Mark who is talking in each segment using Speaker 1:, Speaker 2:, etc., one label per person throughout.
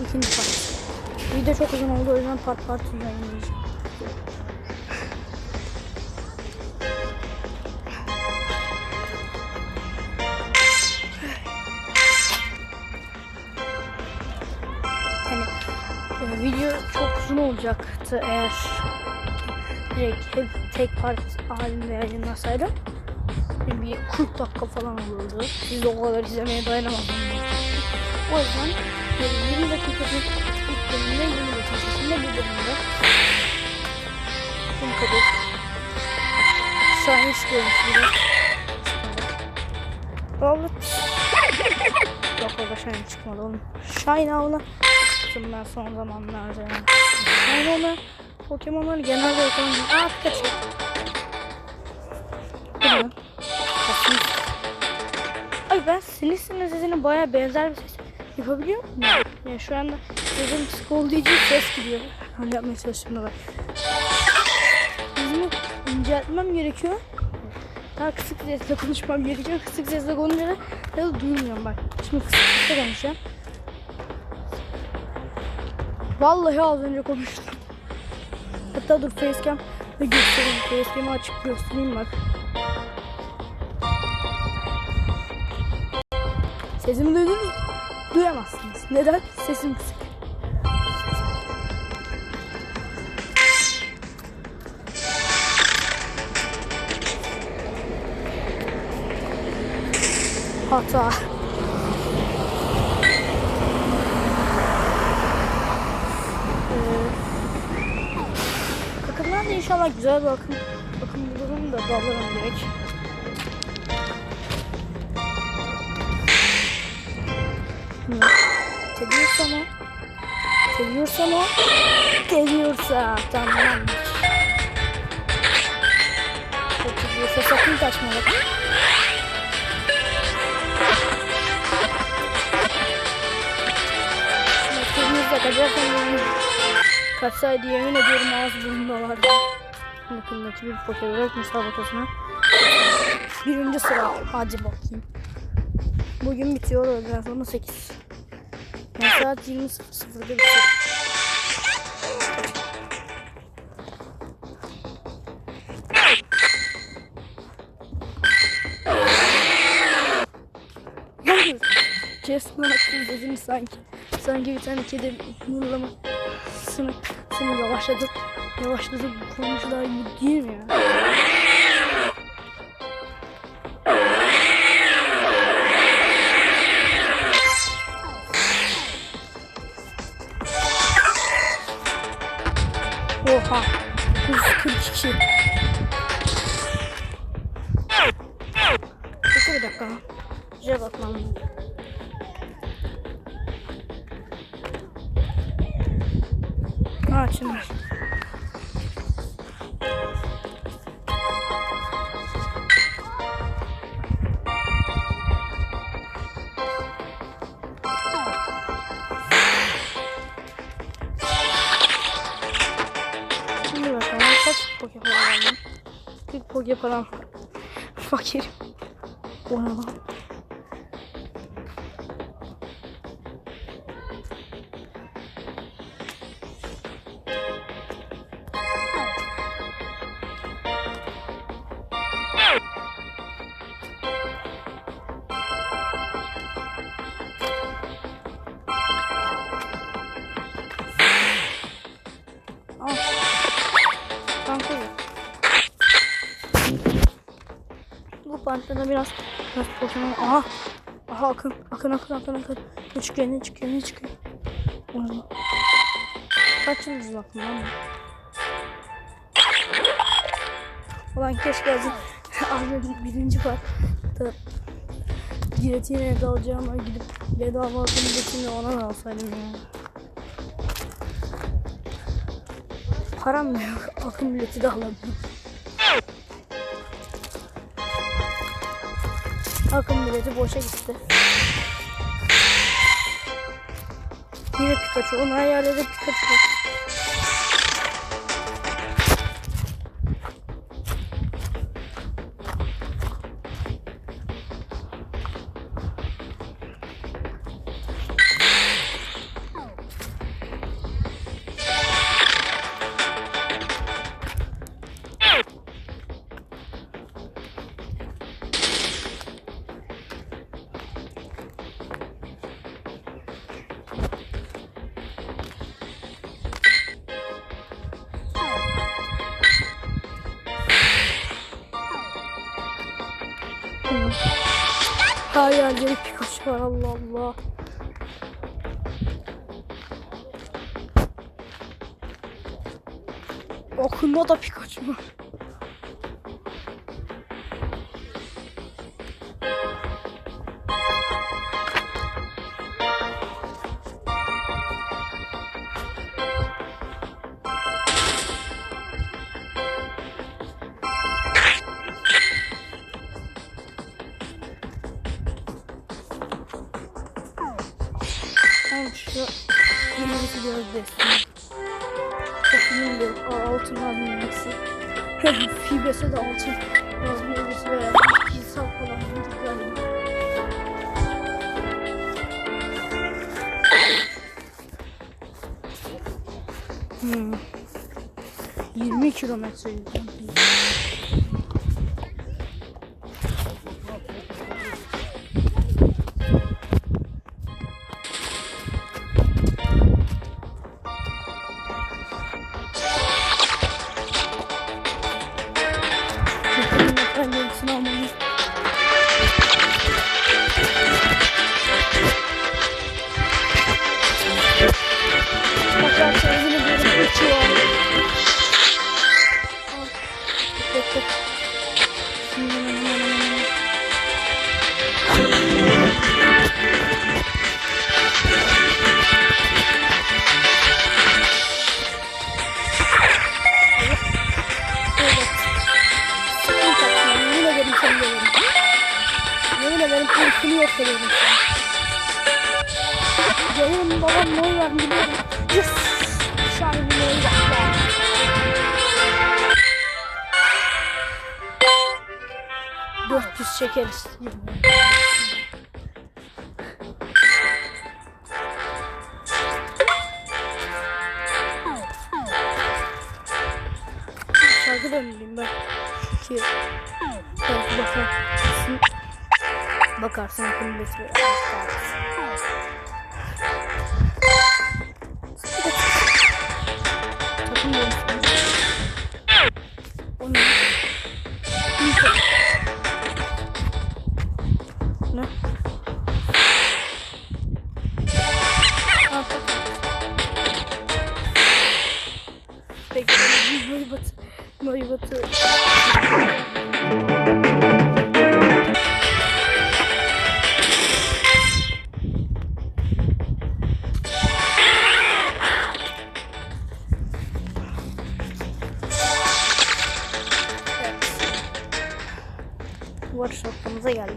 Speaker 1: ikinci part. Video çok uzun oldu o yüzden part part yayınlayacağım. Yani e, video çok uzun olacaktı eğer direkt hep tek part halinde yayınlasaydım. Bir 40 dakika falan olurdu. Siz de o kadar izlemeye dayanamadınız. O yüzden böyle 20 dakikasını ilk bölümde 20 dakikasında bir bölümde Tüm kadar Şahin çıkıyormuş bile Robert Yok orada Şahin çıkmadı oğlum Şahin avına çıktım ben son zamanlarda yani. Şahin avına Pokemon'ları genelde yakalamıyorum Aa? Aslında Ay ben Silis'in sesine baya benzer bir ses yapabiliyor muyum? Yani şu anda olduğu için ses gidiyor. Öyle yapmaya çalışıyorum da bak. Yüzümü inceltmem gerekiyor. Daha kısık sesle konuşmam gerekiyor. Kısık sesle konuşunca da ya duymuyorum bak. Şimdi kısık sesle konuşacağım. Vallahi az önce konuştum. Hatta dur facecam ve göstereyim. Facecam'ı açıp göstereyim bak. Sesimi duydunuz mu? Duyamazsınız. Neden? Sesim kısık. Hata. Ee, da inşallah güzel bir bakım, bakım bulurum da dalarım direkt. Hı. Seviyorsan o. Seviyorsan o. Seviyorsa tamam. Seviyorsa sakın kaçma bak. Mektubunuzda kaçarsan yani kaçsaydı yemin ediyorum ağız burnunda vardı. Yakındaki bir fotoğraf müsabakasına. Birinci sıra. Hadi bakayım. Bugün bitiyor öğleden sonra 8. Yani saat 20.00'da bitiyor. Chestnut izledim sanki. Sanki bir tane kedi mırlama sını, sını yavaşladı. Yavaşladı konuşular gibi değil mi ya? Oha. 142. Dur bir dakika. Şuraya bakmam lazım. Aa şimdi. Şimdi kaç poke para aldım? Bir poke param. Fakir. O ne lan? Bu parkta biraz biraz Pokemon. Aha. Aha akın. Akın akın akın akın. Ne çıkıyor ne çıkıyor ne çıkıyor. Orada. Kaç yıldız baktım lan ben? Ulan keşke az Ahmet birinci parkta Giretine dalacağıma gidip bedava akını getirme ona da alsaydım ya. Param yok. Akım bileti de alamıyorum. Akım bileti boşa gitti. Yine Pikachu. Onun her yerde de Pikachu. Hayalleri Pikachu var Allah Allah. Aklıma da Pikachu var. Altın vermemesi. Fibrese de altın vermemesi veya insan falan galiba. Hmm. 20 kilometre yürüdüm. Seni yok ederim. Canım babam ne oynar biliyorum. Yes! Şahin ne oynar. 400 çekeriz. Şarkı da ben? Ki belki bakarsın. Bakarsın akıllı bir Noy Batı. Workshop'ımıza geldik.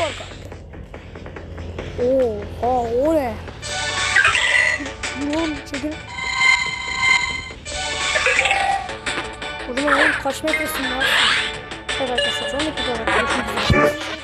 Speaker 1: Abi. Oha o ne? Ne oldu oğlum kaç metresin var? Evet arkadaşlar sonraki videoda görüşmek üzere.